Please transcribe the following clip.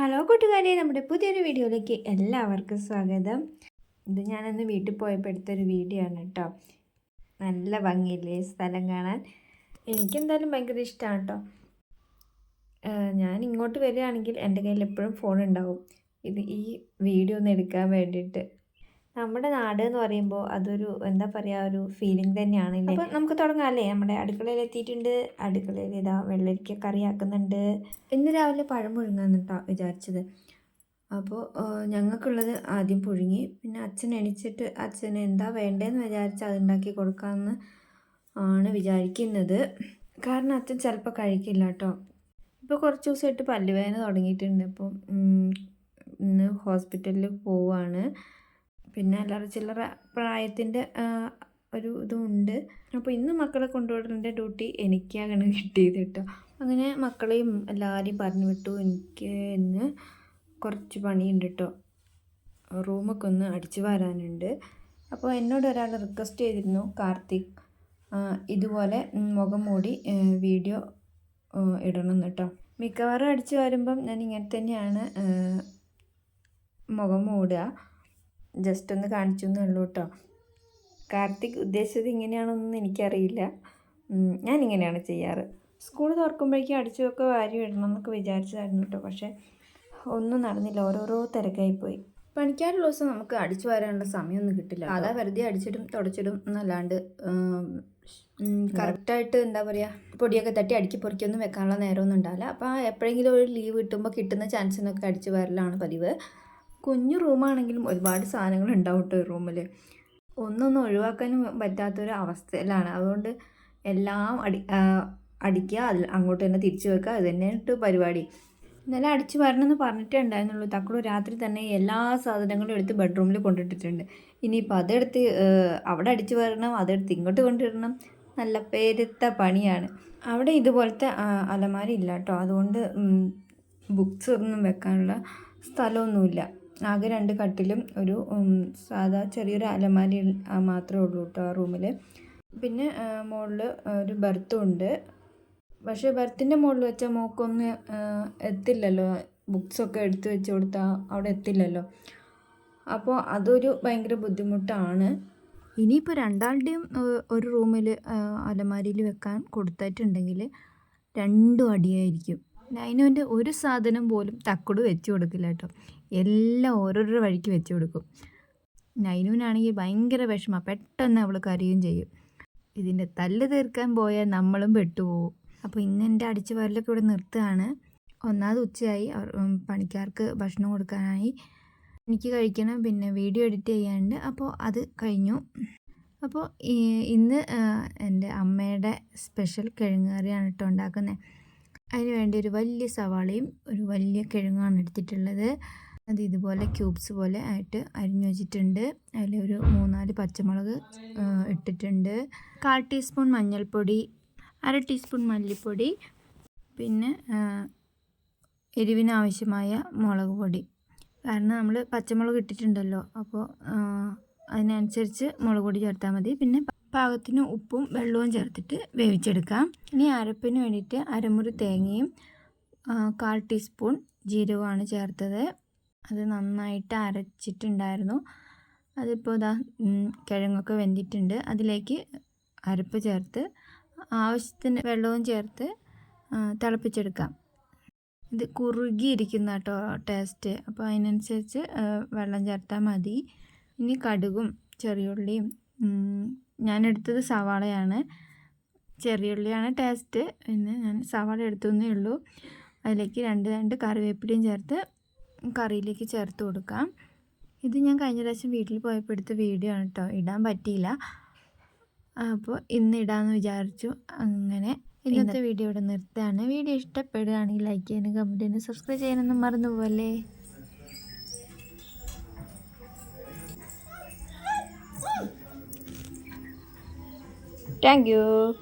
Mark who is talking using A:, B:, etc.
A: Hello കൂട്ടുകാരെ നമ്മുടെ പുതിയൊരു വീഡിയോയിലേക്ക് എല്ലാവർക്കും സ്വാഗതം. ഇത് ഞാനന്ന് വീട്ടിൽ പോയപ്പോൾ എടുത്തൊരു വീഡിയോ ആണ് കേട്ടോ. നല്ല ഭംഗിയില്ലേ സ്ഥലം കാണാൻ? എനിക്കെന്തായാലും ഭയങ്കര ഇഷ്ടമാണ് കേട്ടോ. ഞാൻ ഇങ്ങോട്ട് വരികയാണെങ്കിൽ എന്റെ കയ്യിൽ എപ്പോഴും ഫോൺ ഉണ്ടാവും. ഇത് ഈ വീഡിയോ ഒന്ന് എടുക്കാൻ വേണ്ടിയിട്ട്. നമ്മുടെ നാട് എന്ന് പറയുമ്പോൾ അതൊരു എന്താ പറയുക ഒരു ഫീലിംഗ് തന്നെയാണ് അപ്പോൾ നമുക്ക് തുടങ്ങാം അല്ലേ നമ്മുടെ അടുക്കളയിൽ എത്തിയിട്ടുണ്ട്. അടുക്കളയിൽ ഇതാ വെള്ളരിക്ക കറി ആക്കുന്നുണ്ട്. ഇന്ന് രാവിലെ പഴം പുഴുങ്ങാന്ന് കേട്ടോ വിചാരിച്ചത് അപ്പോൾ ഞങ്ങൾക്കുള്ളത് ആദ്യം പുഴുങ്ങി പിന്നെ അച്ഛൻ എണിച്ചിട്ട് അച്ഛന് എന്താ വേണ്ടതെന്ന് വിചാരിച്ച് അതുണ്ടാക്കി കൊടുക്കാമെന്ന് ആണ് വിചാരിക്കുന്നത്. കാരണം അച്ഛൻ ചിലപ്പോൾ കഴിക്കില്ല കേട്ടോ ഇപ്പോൾ കുറച്ച് ദിവസമായിട്ട് പല്ലുവേദന തുടങ്ങിയിട്ടുണ്ട്. അപ്പം ഇന്ന് ഹോസ്പിറ്റലിൽ പോവാണ്. പിന്നെ അല്ലറ ചില്ലറ പ്രായത്തിന്റെ ഒരു ഇതുമുണ്ട്. അപ്പോൾ ഇന്ന് മക്കളെ കൊണ്ടുപോകേണ്ട ഡ്യൂട്ടി എനിക്കാണ് കിട്ടിയത് കേട്ടോ. അങ്ങനെ മക്കളെയും എല്ലാവരെയും പറഞ്ഞു വിട്ടു. എനിക്ക് ഇന്ന് കുറച്ച് പണിയുണ്ട് കേട്ടോ. റൂമൊക്കെ ഒന്ന് അടിച്ചു വരാനുണ്ട്. അപ്പോൾ എന്നോട് ഒരാൾ റിക്വസ്റ്റ് ചെയ്തിരുന്നു കാർത്തിക് ഇതുപോലെ മുഖം മൂടി വീഡിയോ ഇടണം കേട്ടോ. മിക്കവാറും അടിച്ചു വരുമ്പം ഞാൻ ഇങ്ങനെ തന്നെയാണ് മുഖം മൂടുക. ജസ്റ്റ് ഒന്ന് കാണിച്ചു എന്നേ ഉള്ളൂ കേട്ടോ കാർത്തിക് ഉദ്ദേശിച്ചത് ഇങ്ങനെയാണെന്നൊന്നും എനിക്കറിയില്ല. ഞാനിങ്ങനെയാണ് ചെയ്യാറ്. സ്കൂൾ തുറക്കുമ്പോഴേക്കും അടിച്ചുമൊക്കെ വാരി ഇടണം എന്നൊക്കെ വിചാരിച്ചതായിരുന്നു കേട്ടോ പക്ഷേ ഒന്നും നടന്നില്ല. ഓരോരോ തിരക്കായിപ്പോയി. പണിക്കാറുള്ള ദിവസം നമുക്ക് അടിച്ചു വരാനുള്ള സമയമൊന്നും കിട്ടില്ല അതാ വെറുതെ അടിച്ചിടും തുടച്ചിടും എന്നല്ലാണ്ട് കറക്റ്റായിട്ട് എന്താ പറയുക പൊടിയൊക്കെ തട്ടി അടുക്കി പൊറിക്കൊന്നും വെക്കാനുള്ള നേരമൊന്നും ഉണ്ടാവില്ല. അപ്പോൾ എപ്പോഴെങ്കിലും ഒരു ലീവ് കിട്ടുമ്പോൾ കിട്ടുന്ന ചാൻസിനൊക്കെ അടിച്ചു വരലാണ് പതിവ്. കുഞ്ഞു റൂമാണെങ്കിലും ഒരുപാട് സാധനങ്ങൾ ഉണ്ടാവും കേട്ടോ റൂമിൽ. ഒന്നൊന്നും ഒഴിവാക്കാനും പറ്റാത്തൊരു അവസ്ഥയിലാണ്. അതുകൊണ്ട് എല്ലാം അടി അടിക്കുക അതിൽ അങ്ങോട്ട് തന്നെ തിരിച്ചു വെക്കുക അത് തന്നെയായിട്ട് പരിപാടി. ഇന്നലെ അടിച്ചു വരണമെന്ന് പറഞ്ഞിട്ടേ ഉണ്ടായിരുന്നുള്ളൂ. തക്കുളു രാത്രി തന്നെ എല്ലാ സാധനങ്ങളും എടുത്ത് ബെഡ്റൂമിൽ കൊണ്ടിട്ടിട്ടുണ്ട്. ഇനിയിപ്പോൾ അതെടുത്ത് അവിടെ അടിച്ചു വരണം അതെടുത്ത് ഇങ്ങോട്ട് കൊണ്ടിടണം നല്ല പേരുത്ത പണിയാണ്. അവിടെ ഇതുപോലത്തെ അലമാരി ഇല്ല കേട്ടോ. അതുകൊണ്ട് ബുക്സ് ഒന്നും വെക്കാനുള്ള സ്ഥലമൊന്നുമില്ല. ആകെ രണ്ട് കട്ടിലും ഒരു സാധാ ചെറിയൊരു അലമാരി മാത്രമേ ഉള്ളൂ കേട്ടോ ആ റൂമിൽ പിന്നെ മുകളിൽ ഒരു ബർത്തും ഉണ്ട് പക്ഷേ ബർത്തിന്റെ മുകളിൽ വെച്ചാൽ മോക്കൊന്ന് എത്തില്ലല്ലോ. ബുക്സൊക്കെ എടുത്ത് വെച്ച് കൊടുത്താൽ അവിടെ എത്തില്ലല്ലോ. അപ്പോൾ അതൊരു ഭയങ്കര ബുദ്ധിമുട്ടാണ്. ഇനിയിപ്പോൾ രണ്ടാളുടെയും ഒരു റൂമിൽ അലമാരിയിൽ വെക്കാൻ കൊടുത്തിട്ടുണ്ടെങ്കിൽ രണ്ടും അടിയായിരിക്കും. നൈനുവിന്റെ ഒരു സാധനം പോലും തക്കുട് വെച്ച് കൊടുക്കില്ല കേട്ടോ. എല്ലാം ഓരോരോ വഴിക്ക് വെച്ച് കൊടുക്കും. നൈനുവിനാണെങ്കിൽ ഭയങ്കര വിഷമം. പെട്ടെന്ന് അവൾ കരയുകയും ചെയ്യും. ഇതിന്റെ തല്ല് തീർക്കാൻ പോയാൽ നമ്മളും പെട്ടുപോകും അപ്പോൾ ഇന്ന് എന്റെ അടിച്ചു വരലൊക്കെ ഇവിടെ നിർത്തുകയാണ്. ഒന്നാമത് ഉച്ചയായി. പണിക്കാർക്ക് ഭക്ഷണം കൊടുക്കാനായി. എനിക്ക് കഴിക്കണം. പിന്നെ വീഡിയോ എഡിറ്റ് ചെയ്യാനുണ്ട്. അപ്പോൾ അത് കഴിഞ്ഞു. അപ്പോൾ ഇന്ന് എന്റെ അമ്മയുടെ സ്പെഷ്യൽ കിഴങ്ങ് കറിയാണ് കേട്ടോ ഉണ്ടാക്കുന്നത്. അതിന് വേണ്ടി ഒരു വലിയ സവാളയും ഒരു വലിയ കിഴങ്ങാണ് എടുത്തിട്ടുള്ളത്. അത് ഇതുപോലെ ക്യൂബ്സ് പോലെ ആയിട്ട് അരിഞ്ഞു വെച്ചിട്ടുണ്ട്. അതിൽ ഒരു മൂന്നാൽ പച്ചമുളക് ഇട്ടിട്ടുണ്ട്. കാൽ ടീസ്പൂൺ മഞ്ഞൾപ്പൊടി അര ടീസ്പൂൺ മല്ലിപ്പൊടി പിന്നെ എരിവിനാവശ്യമായ മുളക് പൊടി. കാരണം നമ്മൾ പച്ചമുളക് ഇട്ടിട്ടുണ്ടല്ലോ. അപ്പോൾ അതിനനുസരിച്ച് മുളക് പൊടി ചേർത്താൽ മതി. പിന്നെ പാകത്തിന് ഉപ്പും വെള്ളവും ചേർത്തിട്ട് വേവിച്ചെടുക്കാം. ഇനി അരപ്പിന് വേണ്ടിയിട്ട് അരമുറി തേങ്ങയും കാൽ ടീസ്പൂൺ ജീരകമാണ് ചേർത്തത്. അത് നന്നായിട്ട് അരച്ചിട്ടുണ്ടായിരുന്നു. അതിപ്പോൾ ഇതാ കിഴങ്ങൊക്കെ വെന്തിട്ടുണ്ട്. അതിലേക്ക് അരപ്പ് ചേർത്ത് ആവശ്യത്തിന് വെള്ളവും ചേർത്ത് തിളപ്പിച്ചെടുക്കാം. ഇത് കുറുകിയിരിക്കുന്ന കേട്ടോ ടേസ്റ്റ്. അപ്പോൾ അതിനനുസരിച്ച് വെള്ളം ചേർത്താൽ മതി. ഇനി കടുകും ചെറിയുള്ളിയും ഞാൻ എടുത്തത് സവാളയാണ് ചെറിയുള്ളിയാണ് ടേസ്റ്റ്. പിന്നെ ഞാൻ സവാള എടുത്തതേ ഉള്ളൂ. അതിലേക്ക് രണ്ട് രണ്ട് കറിവേപ്പിലയും ചേർത്ത് കറിയിലേക്ക് ചേർത്ത് കൊടുക്കാം. ഇത് ഞാൻ കഴിഞ്ഞ പ്രാവശ്യം വീട്ടിൽ പോയപ്പോൾ എടുത്ത വീഡിയോ ആണ് കേട്ടോ ഇടാൻ പറ്റിയില്ല. അപ്പോൾ ഇന്ന് ഇടാമെന്ന് വിചാരിച്ചു. അങ്ങനെ ഇന്നത്തെ വീഡിയോ ഇവിടെ നിർത്തുകയാണ്. വീഡിയോ ഇഷ്ടപ്പെടുകയാണെങ്കിൽ ലൈക്ക് ചെയ്യാനും കമന്റ് ചെയ്യാനും സബ്സ്ക്രൈബ് ചെയ്യാനൊന്നും മറന്നു പോലെ Thank you.